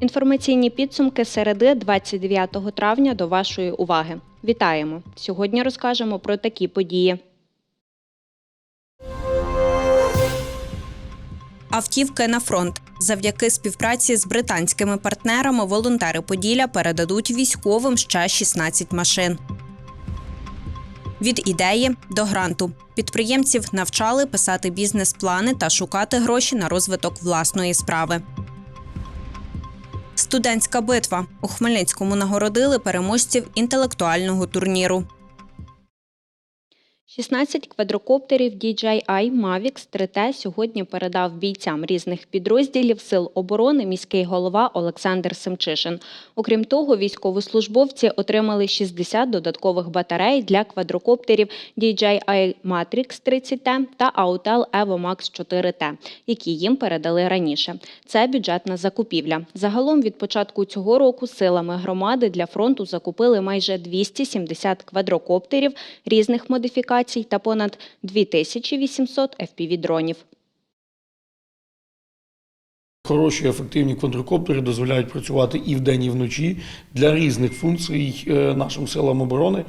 Інформаційні підсумки середи 29 травня до вашої уваги. Вітаємо! Сьогодні розкажемо про такі події. Автівки на фронт. Завдяки співпраці з британськими партнерами волонтери Поділля передадуть військовим ще 16 машин. Від ідеї до гранту підприємців навчали писати бізнес-плани та шукати гроші на розвиток власної справи. Студентська битва у Хмельницькому нагородили переможців інтелектуального турніру. 16 квадрокоптерів DJI Mavic 3T сьогодні передав бійцям різних підрозділів Сил оборони міський голова Олександр Семчишин. Окрім того, військовослужбовці отримали 60 додаткових батарей для квадрокоптерів DJI Matrix 30T та Autel Evo Max 4T, які їм передали раніше. Це бюджетна закупівля. Загалом від початку цього року силами громади для фронту закупили майже 270 квадрокоптерів різних модифікацій та понад 2800 FPV-дронів. Хороші ефективні квадрокоптери дозволяють працювати і вдень, і вночі для різних функцій е, нашим силам оборони.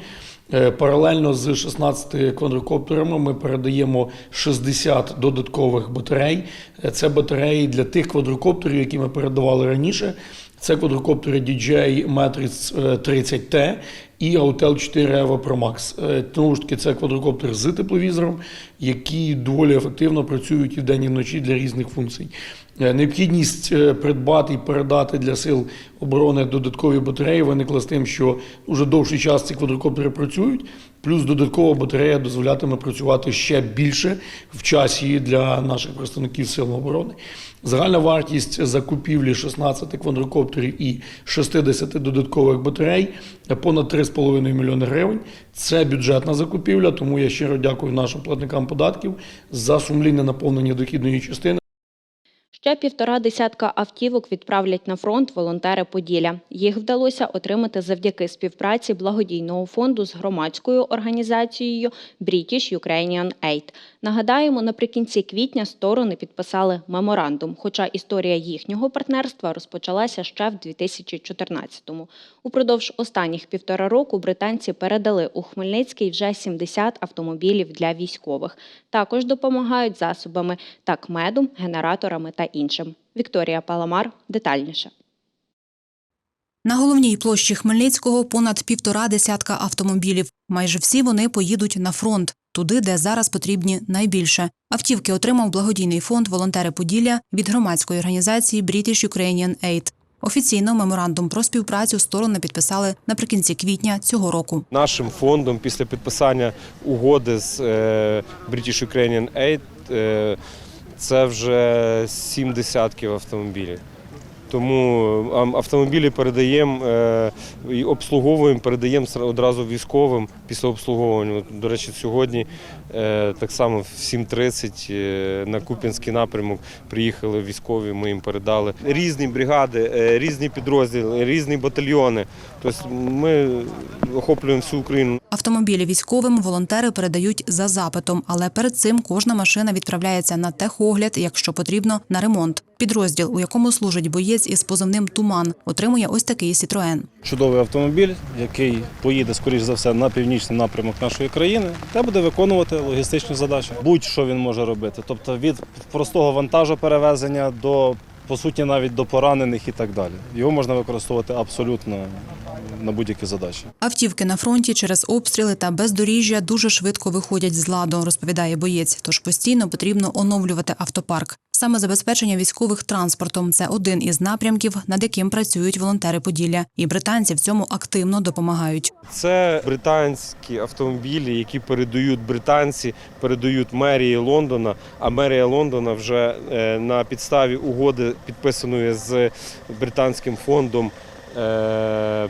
Е, Паралельно з 16 квадрокоптерами ми передаємо 60 додаткових батарей. Е, Це батареї для тих квадрокоптерів, які ми передавали раніше. Це квадрокоптери DJI Matrix е, 30T і Autel 4 Evo Pro Max. Е, Тому ж таки, це квадрокоптер з тепловізором, які доволі ефективно працюють і вдень, і вночі для різних функцій. Е, Необхідність е, придбати і передати для сил оборони додаткові батареї виникла з тим, що вже довший час ці квадрокоптери працюють, плюс додаткова батарея дозволятиме працювати ще більше в часі для наших представників сил оборони. Загальна вартість закупівлі 16 квадрокоптерів і 60 додаткових батарей понад 3,5 мільйони гривень. Це бюджетна закупівля, тому я щиро дякую нашим платникам податків за сумлінне наповнення дохідної частини. Ще півтора десятка автівок відправлять на фронт волонтери Поділля. Їх вдалося отримати завдяки співпраці благодійного фонду з громадською організацією British Ukrainian Aid. Нагадаємо, наприкінці квітня сторони підписали меморандум, хоча історія їхнього партнерства розпочалася ще в 2014-му. Упродовж останніх півтора року британці передали у Хмельницький вже 70 автомобілів для військових. Також допомагають засобами такмеду, генераторами та іншим. Вікторія Паламар детальніше. На головній площі Хмельницького понад півтора десятка автомобілів. Майже всі вони поїдуть на фронт, туди, де зараз потрібні найбільше. Автівки отримав благодійний фонд Волонтери Поділля від громадської організації British Ukrainian Aid. Офіційно меморандум про співпрацю сторони підписали наприкінці квітня цього року. Нашим фондом після підписання угоди з е, British Ukrainian Aid е, це вже сім десятків автомобілів. Тому автомобілі передаємо е, і обслуговуємо, передаємо одразу військовим після обслуговування. До речі, сьогодні так само в 7.30 е, на Куп'янський напрямок приїхали військові, ми їм передали різні бригади, е, різні підрозділи, різні батальйони. Тобто ми охоплюємо всю Україну. Автомобілі військовим волонтери передають за запитом, але перед цим кожна машина відправляється на техогляд, якщо потрібно, на ремонт. Підрозділ, у якому служить боєць із позивним Туман, отримує ось такий Сітроен. чудовий автомобіль, який поїде, скоріш за все, на північний напрямок нашої країни, та буде виконувати логістичні задачі. Будь-що він може робити. Тобто від простого вантажу перевезення до, по суті, навіть до поранених і так далі. Його можна використовувати абсолютно на будь-які задачі. Автівки на фронті через обстріли та бездоріжжя дуже швидко виходять з ладу, розповідає боєць. Тож постійно потрібно оновлювати автопарк. Саме забезпечення військових транспортом це один із напрямків, над яким працюють волонтери Поділля, і британці в цьому активно допомагають. Це британські автомобілі, які передають британці, передають мерії Лондона. А мерія Лондона вже е, на підставі угоди, підписаної з британським фондом е,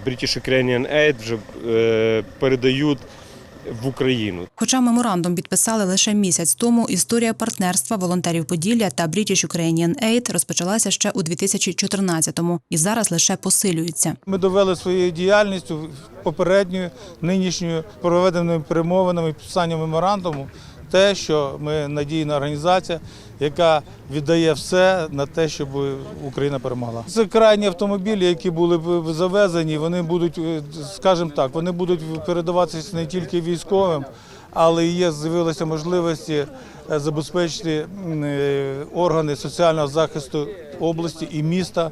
British Ukrainian Aid, вже е, передають в Україну. Хоча меморандум підписали лише місяць тому, історія партнерства волонтерів Поділля та British Ukrainian Aid розпочалася ще у 2014-му і зараз лише посилюється. Ми довели своєю діяльністю попередньою, нинішньою проведеними перемовинами, підписанням меморандуму, те, що ми надійна організація, яка віддає все на те, щоб Україна перемогла. Це крайні автомобілі, які були завезені. Вони будуть, е, скажімо так, вони будуть передаватися не тільки військовим, але є з'явилися можливості е, забезпечити е, органи соціального захисту області і міста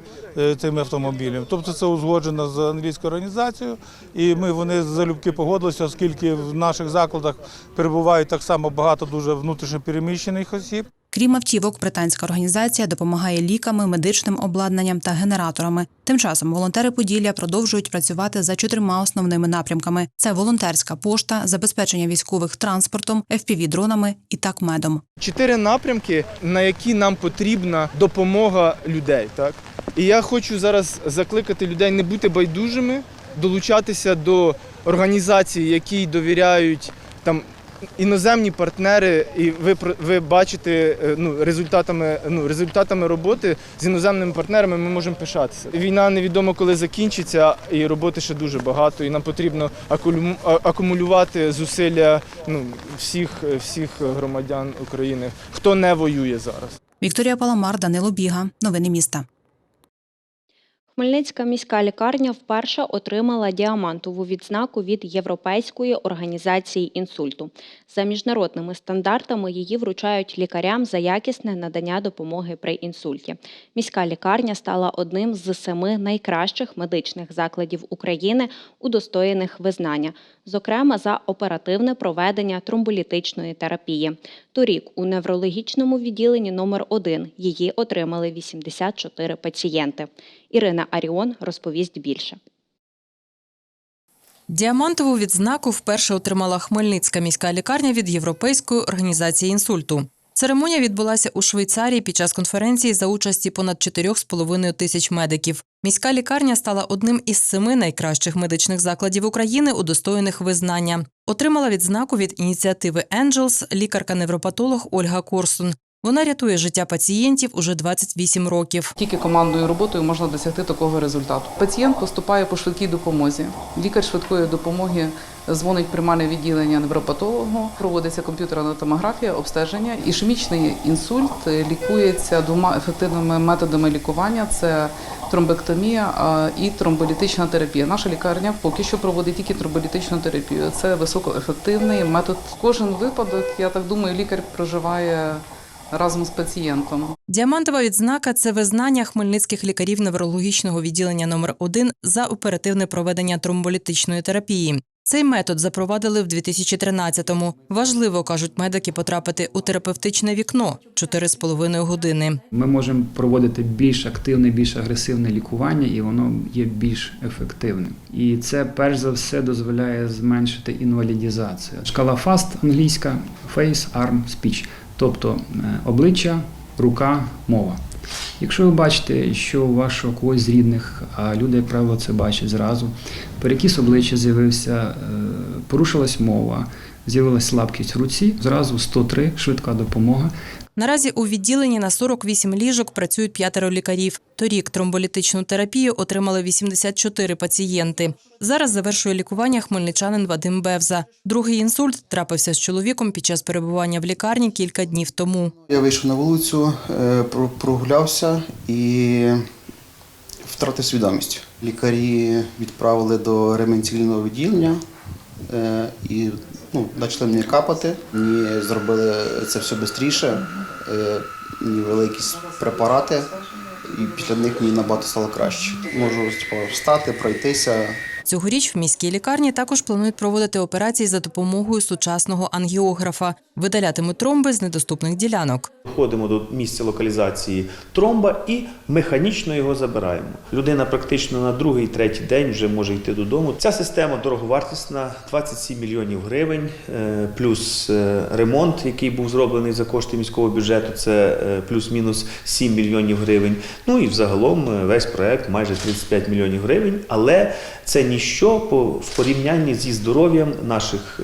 цими автомобілями. Тобто це узгоджено з англійською організацією, і ми вони залюбки погодилися, оскільки в наших закладах перебувають так само багато дуже внутрішньо переміщених осіб. Крім автівок, британська організація допомагає ліками, медичним обладнанням та генераторами. Тим часом волонтери Поділля продовжують працювати за чотирма основними напрямками: це волонтерська пошта, забезпечення військових транспортом, FPV-дронами і такмедом. чотири напрямки, на які нам потрібна допомога людей. Так? І я хочу зараз закликати людей не бути байдужими, долучатися до організацій, які довіряють там. Іноземні партнери, і ви ви бачите е, ну, результатами, ну, результатами роботи з іноземними партнерами ми можемо пишатися. Війна невідомо коли закінчиться, і роботи ще дуже багато. І нам потрібно акумулювати зусилля ну, всіх, всіх громадян України, хто не воює зараз. Вікторія Паламар, Данило Біга. Новини міста. Хмельницька міська лікарня вперше отримала діамантову відзнаку від Європейської організації інсульту. За міжнародними стандартами її вручають лікарям за якісне надання допомоги при інсульті. Міська лікарня стала одним з семи найкращих медичних закладів України, удостоєних визнання, зокрема за оперативне проведення тромболітичної терапії. Торік у неврологічному відділенні номер 1 її отримали 84 пацієнти. Ірина Аріон розповість більше. Діамантову відзнаку вперше отримала Хмельницька міська лікарня від Європейської організації інсульту. Церемонія відбулася у Швейцарії під час конференції за участі понад 4,5 тисяч медиків. Міська лікарня стала одним із семи найкращих медичних закладів України, удостоєних визнання. Отримала відзнаку від ініціативи Angels лікарка-невропатолог Ольга Корсун. Вона рятує життя пацієнтів уже 28 років. Тільки командною роботою можна досягти такого результату. Пацієнт поступає по швидкій допомозі. Лікар швидкої допомоги дзвонить приймальне відділення невропатологу, проводиться комп'ютерна томографія, обстеження. Ішемічний інсульт лікується двома ефективними методами лікування: це тромбектомія і тромболітична терапія. Наша лікарня поки що проводить тільки тромболітичну терапію. Це високоефективний метод. Кожен випадок, я так думаю, лікар проживає разом з пацієнтом. Діамантова відзнака це визнання хмельницьких лікарів неврологічного відділення номер 1 за оперативне проведення тромболітичної терапії. Цей метод запровадили в 2013-му. Важливо, кажуть медики, потрапити у терапевтичне вікно 4,5 години. Ми можемо проводити більш активне, більш агресивне лікування, і воно є більш ефективним. І це перш за все дозволяє зменшити інвалідізацію. Шкала FAST англійська Face, Arm, Speech, тобто е, обличчя, рука, мова. Якщо ви бачите, що у вашого когось з рідних, а люди, як правило, це бачать зразу, перекіс обличчя з'явився, е, порушилась мова, з'явилась слабкість в руці, зразу 103 швидка допомога. Наразі у відділенні на 48 ліжок працюють п'ятеро лікарів. Торік тромболітичну терапію отримали 84 пацієнти. Зараз завершує лікування хмельничанин Вадим Бевза. Другий інсульт трапився з чоловіком під час перебування в лікарні кілька днів тому. Я вийшов на вулицю, е, про- прогулявся і втратив свідомість. Лікарі відправили до ременційного відділення е, і ну, почали мені капати. Мені зробили це все швидше, мені ввели якісь препарати, і після них мені набагато стало краще. Можу типу, встати, пройтися, Цьогоріч в міській лікарні також планують проводити операції за допомогою сучасного ангіографа. Видалятимуть тромби з недоступних ділянок. Доходимо до місця локалізації тромба і механічно його забираємо. Людина практично на другий, третій день вже може йти додому. Ця система дороговартісна, 27 мільйонів гривень, е, плюс е, ремонт, який був зроблений за кошти міського бюджету, це е, плюс-мінус 7 мільйонів гривень. Ну і взагалом весь проект майже 35 мільйонів гривень. Але це ніщо в порівнянні зі здоров'ям наших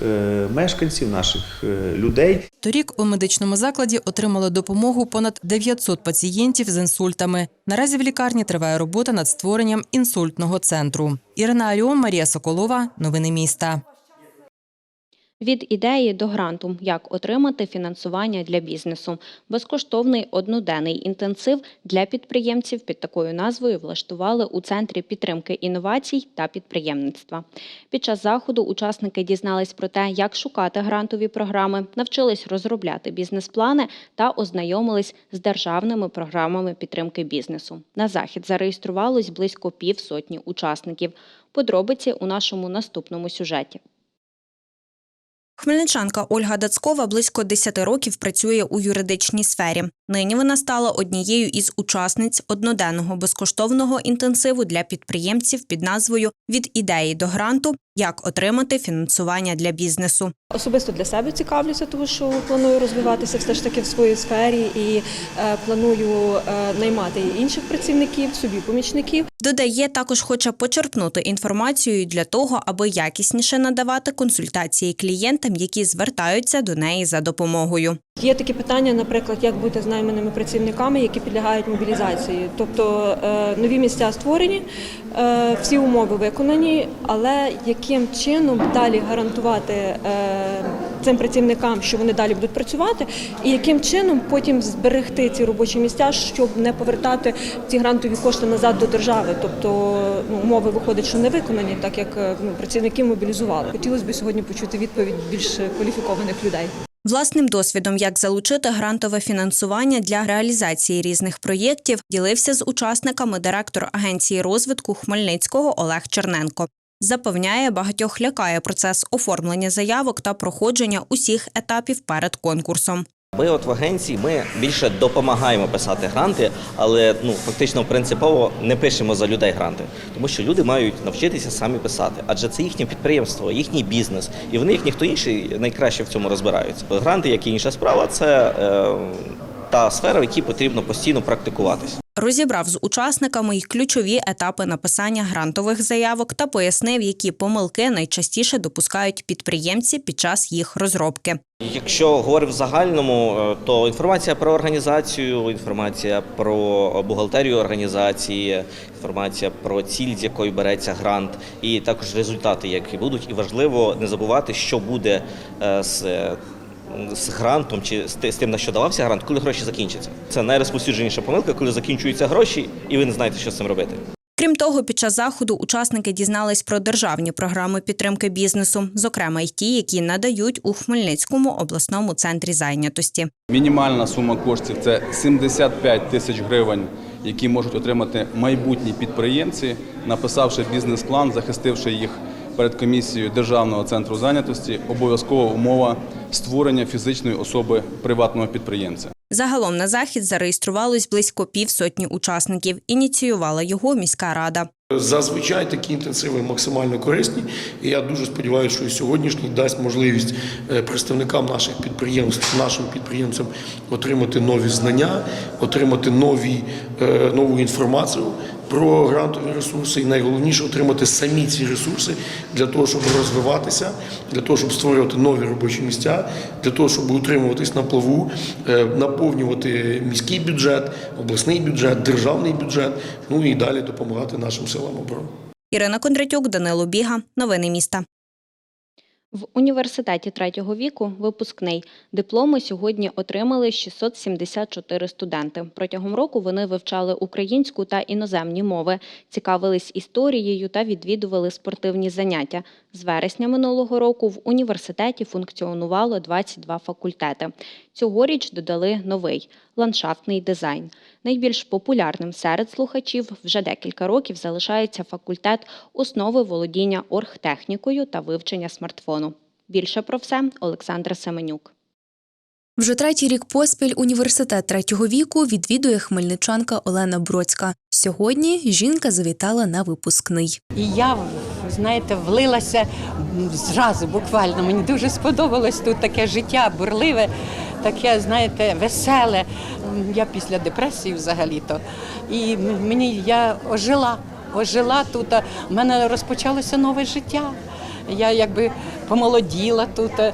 мешканців, наших е, людей. Торік у медичному закладі отримали допомогу понад 900 пацієнтів з інсультами. Наразі в лікарні триває робота над створенням інсультного центру. Ірина Аріон, Марія Соколова. Новини міста. Від ідеї до гранту, як отримати фінансування для бізнесу. Безкоштовний одноденний інтенсив для підприємців під такою назвою влаштували у центрі підтримки інновацій та підприємництва. Під час заходу учасники дізнались про те, як шукати грантові програми, навчились розробляти бізнес-плани та ознайомились з державними програмами підтримки бізнесу. На захід зареєструвалось близько півсотні учасників. Подробиці у нашому наступному сюжеті. Хмельничанка Ольга Дацкова близько 10 років працює у юридичній сфері. Нині вона стала однією із учасниць одноденного безкоштовного інтенсиву для підприємців під назвою Від ідеї до гранту як отримати фінансування для бізнесу. Особисто для себе цікавлюся, тому що планую розвиватися все ж таки в своїй сфері і е, планую е, наймати інших працівників, собі помічників. Додає, також хоче почерпнути інформацію для того, аби якісніше надавати консультації клієнтам, які звертаються до неї за допомогою. Є такі питання, наприклад, як бути з найманими працівниками, які підлягають мобілізації. Тобто е, нові місця створені, е, всі умови виконані, але яким чином далі гарантувати е, цим працівникам, що вони далі будуть працювати, і яким чином потім зберегти ці робочі місця, щоб не повертати ці грантові кошти назад до держави. Тобто ну, умови виходить, що не виконані, так як ну, працівників мобілізували. Хотілося б сьогодні почути відповідь більш кваліфікованих людей. Власним досвідом, як залучити грантове фінансування для реалізації різних проєктів, ділився з учасниками директор агенції розвитку Хмельницького Олег Черненко. Запевняє, багатьох лякає процес оформлення заявок та проходження усіх етапів перед конкурсом. Ми от в агенції ми більше допомагаємо писати гранти, але ну фактично принципово не пишемо за людей гранти, тому що люди мають навчитися самі писати, адже це їхнє підприємство, їхній бізнес, і вони, їх ніхто інший, найкраще в цьому розбираються. Гранти, як і інша справа, це е, та сфера, в якій потрібно постійно практикуватись. Розібрав з учасниками й ключові етапи написання грантових заявок та пояснив, які помилки найчастіше допускають підприємці під час їх розробки. Якщо говорити в загальному, е, то інформація про організацію, інформація про бухгалтерію організації, інформація про ціль, з якої береться грант, і також результати, які будуть. І важливо не забувати, що буде е, з. З грантом чи з ти- з тим, на що давався грант, коли гроші закінчаться. Це найрозповсюдженіша помилка, коли закінчуються гроші, і ви не знаєте, що з цим робити. Крім того, під час заходу учасники дізнались про державні програми підтримки бізнесу, зокрема й ті, які надають у Хмельницькому обласному центрі зайнятості. Мінімальна сума коштів це 75 тисяч гривень, які можуть отримати майбутні підприємці, написавши бізнес-план, захистивши їх перед комісією Державного центру зайнятості. Обов'язкова умова створення фізичної особи приватного підприємця. Загалом на захід зареєструвалось близько півсотні учасників. Ініціювала його міська рада. Зазвичай такі інтенсиви максимально корисні, і я дуже сподіваюся, що і сьогоднішній дасть можливість е, представникам наших підприємств, нашим підприємцям отримати нові знання, отримати нові, е, нову інформацію про грантові ресурси, і найголовніше отримати самі ці ресурси для того, щоб розвиватися, для того, щоб створювати нові робочі місця, для того, щоб утримуватись на плаву, е, наповнювати міський бюджет, обласний бюджет, державний бюджет, ну і далі допомагати нашим силам оборони. Ірина Кондратюк, Данило Біга. Новини міста. В університеті третього віку випускний дипломи сьогодні отримали 674 студенти. Протягом року вони вивчали українську та іноземні мови, цікавились історією та відвідували спортивні заняття. З вересня минулого року в університеті функціонувало 22 факультети. Цьогоріч додали новий ландшафтний дизайн. Найбільш популярним серед слухачів вже декілька років залишається факультет основи володіння оргтехнікою та вивчення смартфону. Більше про все Олександра Семенюк. Вже третій рік поспіль університет третього віку відвідує хмельничанка Олена Бродська. Сьогодні жінка завітала на випускний. І я, знаєте, влилася зразу, буквально. Мені дуже сподобалось тут таке життя бурливе, таке, знаєте, веселе. Я після депресії взагалі-то. І мені я ожила, ожила тут. У мене розпочалося нове життя. Я якби помолоділа тут, е,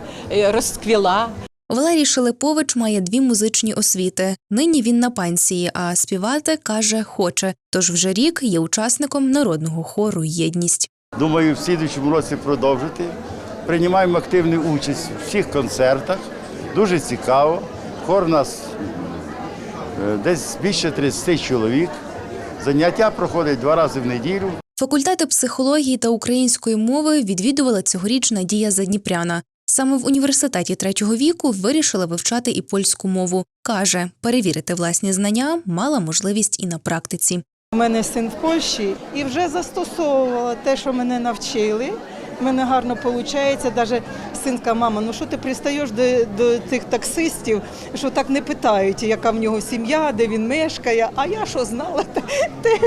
розквіла. Валерій Шелепович має дві музичні освіти. Нині він на пенсії, а співати каже, хоче. Тож вже рік є учасником народного хору Єдність. Думаю, в слідчому році продовжити. Приймаємо активну участь у всіх концертах. Дуже цікаво. Хор у нас е, десь більше 30 чоловік. Заняття проходять два рази в неділю. Факультети психології та української мови відвідувала цьогоріч Надія Задніпряна. Саме в університеті третього віку вирішила вивчати і польську мову. Каже, перевірити власні знання мала можливість і на практиці. У мене син в Польщі і вже застосовувала те, що мене навчили. У мене гарно виходить. Навіть синка, мама, ну що ти пристаєш до, до тих таксистів, що так не питають, яка в нього сім'я, де він мешкає. А я що знала, те,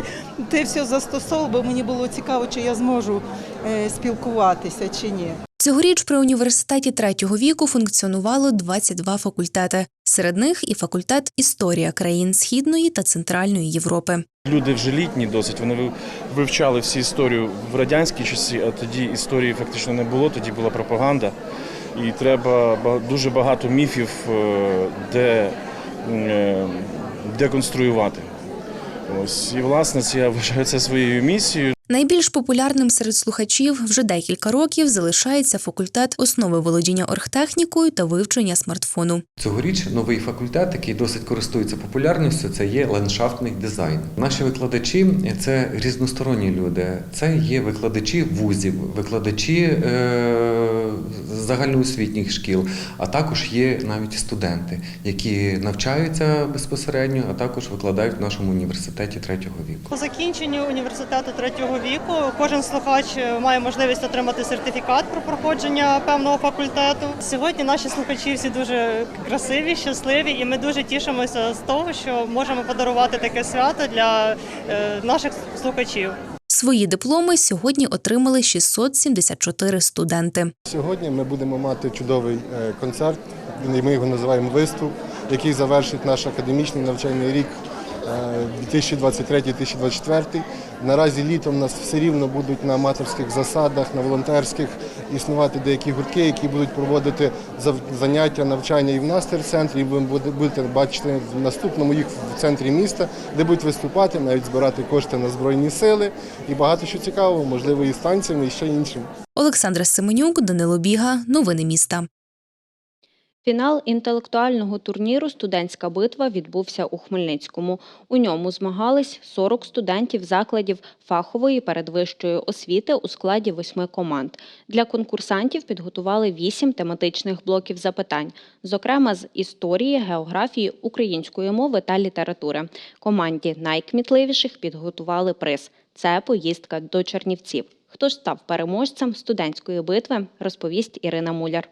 те, все застосовувала, бо мені було цікаво, чи я зможу е, спілкуватися чи ні. Цьогоріч при університеті третього віку функціонувало 22 факультети. Серед них і факультет історія країн Східної та Центральної Європи. Люди вже літні досить. Вони ви- вивчали всі історію в радянські часи, а тоді історії фактично не було, тоді була пропаганда. І треба дуже багато міфів е, де, е, деконструювати. Ось і власне це я вважаю це своєю місією. Найбільш популярним серед слухачів вже декілька років залишається факультет основи володіння оргтехнікою та вивчення смартфону. Цьогоріч новий факультет, який досить користується популярністю, це є ландшафтний дизайн. Наші викладачі це різносторонні люди. Це є викладачі вузів, викладачі е, загальноосвітніх шкіл, а також є навіть студенти, які навчаються безпосередньо, а також викладають в нашому університеті третього віку. По закінченню університету третього віку кожен слухач має можливість отримати сертифікат про проходження певного факультету. Сьогодні наші слухачі всі дуже красиві, щасливі, і ми дуже тішимося з того, що можемо подарувати таке свято для е, наших слухачів. Свої дипломи сьогодні отримали 674 студенти. Сьогодні ми будемо мати чудовий е, концерт. Ми його називаємо виступ, який завершить наш академічний навчальний рік е, 2023-2024. Наразі літом нас все рівно будуть на аматорських засадах, на волонтерських існувати деякі гуртки, які будуть проводити заняття, навчання і в нас центрі. І ви будете бачити в наступному їх в центрі міста, де будуть виступати, навіть збирати кошти на збройні сили і багато що цікавого, можливо, і з танцями, і ще іншим. Олександра Семенюк, Данило Біга. Новини міста. Фінал інтелектуального турніру Студентська битва відбувся у Хмельницькому. У ньому змагались 40 студентів закладів фахової передвищої освіти у складі восьми команд. Для конкурсантів підготували вісім тематичних блоків запитань, зокрема з історії, географії, української мови та літератури. Команді найкмітливіших підготували приз. Це поїздка до Чернівців. Хто ж став переможцем студентської битви, розповість Ірина Муляр.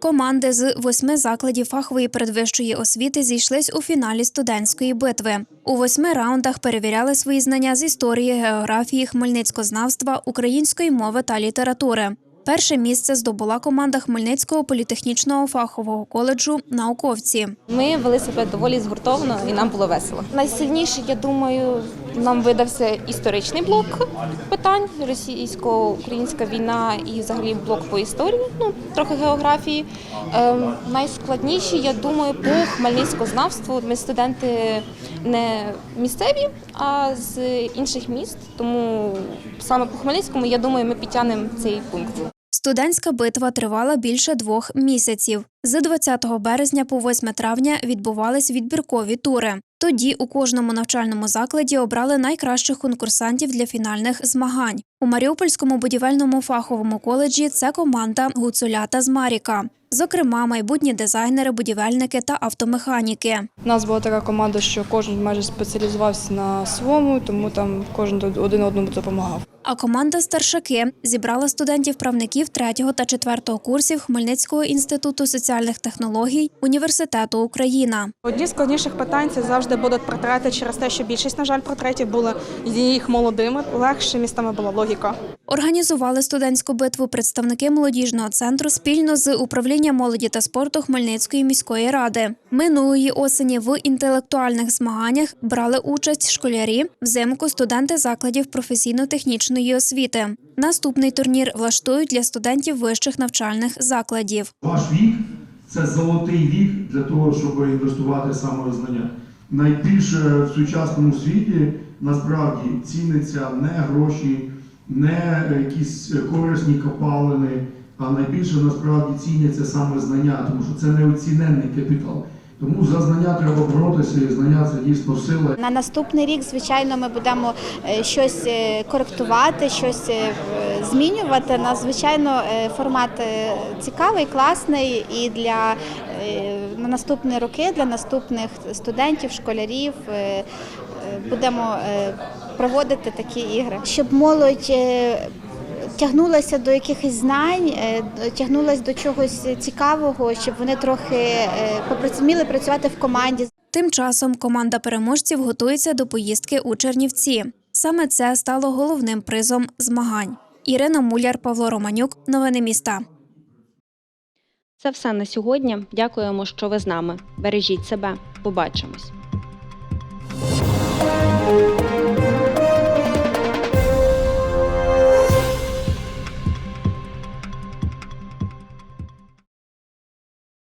Команди з восьми закладів фахової передвищої освіти зійшлись у фіналі студентської битви. У восьми раундах перевіряли свої знання з історії, географії, хмельницькознавства, української мови та літератури. Перше місце здобула команда Хмельницького політехнічного фахового коледжу науковці. Ми вели себе доволі згуртовано і нам було весело. Найсильніше, я думаю, нам видався історичний блок питань: російсько-українська війна і взагалі блок по історії, ну трохи географії. Ем, найскладніші, я думаю, по хмельницькознавству. Ми студенти не місцеві, а з інших міст. Тому саме по Хмельницькому, я думаю, ми підтягнемо цей пункт. Студентська битва тривала більше двох місяців. З 20 березня по 8 травня відбувались відбіркові тури. Тоді у кожному навчальному закладі обрали найкращих конкурсантів для фінальних змагань. У Маріупольському будівельному фаховому коледжі це команда Гуцулята з Маріка. Зокрема, майбутні дизайнери, будівельники та автомеханіки. У нас була така команда, що кожен майже спеціалізувався на своєму, тому там кожен один одному допомагав. А команда Старшаки зібрала студентів-правників 3 та 4 курсів Хмельницького інституту соціальних технологій Університету Україна. Одні з складніших питань це завжди будуть портрети через те, що більшість, на жаль, портретів були їх молодими. Легше містами була логіка. Організували студентську битву представники молодіжного центру спільно з управлінням молоді та спорту Хмельницької міської ради. Минулої осені в інтелектуальних змаганнях брали участь школярі, взимку студенти закладів професійно-технічної освіти. Наступний турнір влаштують для студентів вищих навчальних закладів. Ваш вік це золотий вік для того, щоб інвестувати саме в знання. Найбільше в сучасному світі насправді ціниться не гроші, не якісь корисні копалини, а найбільше насправді ціняться саме знання, тому що це неоціненний капітал. Тому за знання треба боротися, і знання це дійсно сила. На наступний рік, звичайно, ми будемо е, щось е, коректувати, щось е, змінювати. На звичайно е, формат цікавий, класний і для наступні роки для наступних студентів, школярів е, е, будемо е, проводити такі ігри, щоб молодь. Тягнулася до якихось знань, тягнулася до чогось цікавого, щоб вони трохи е, працювати в команді. Тим часом команда переможців готується до поїздки у Чернівці. Саме це стало головним призом змагань. Ірина Муляр, Павло Романюк. Новини міста. Це все на сьогодні. Дякуємо, що ви з нами. Бережіть себе. Побачимось.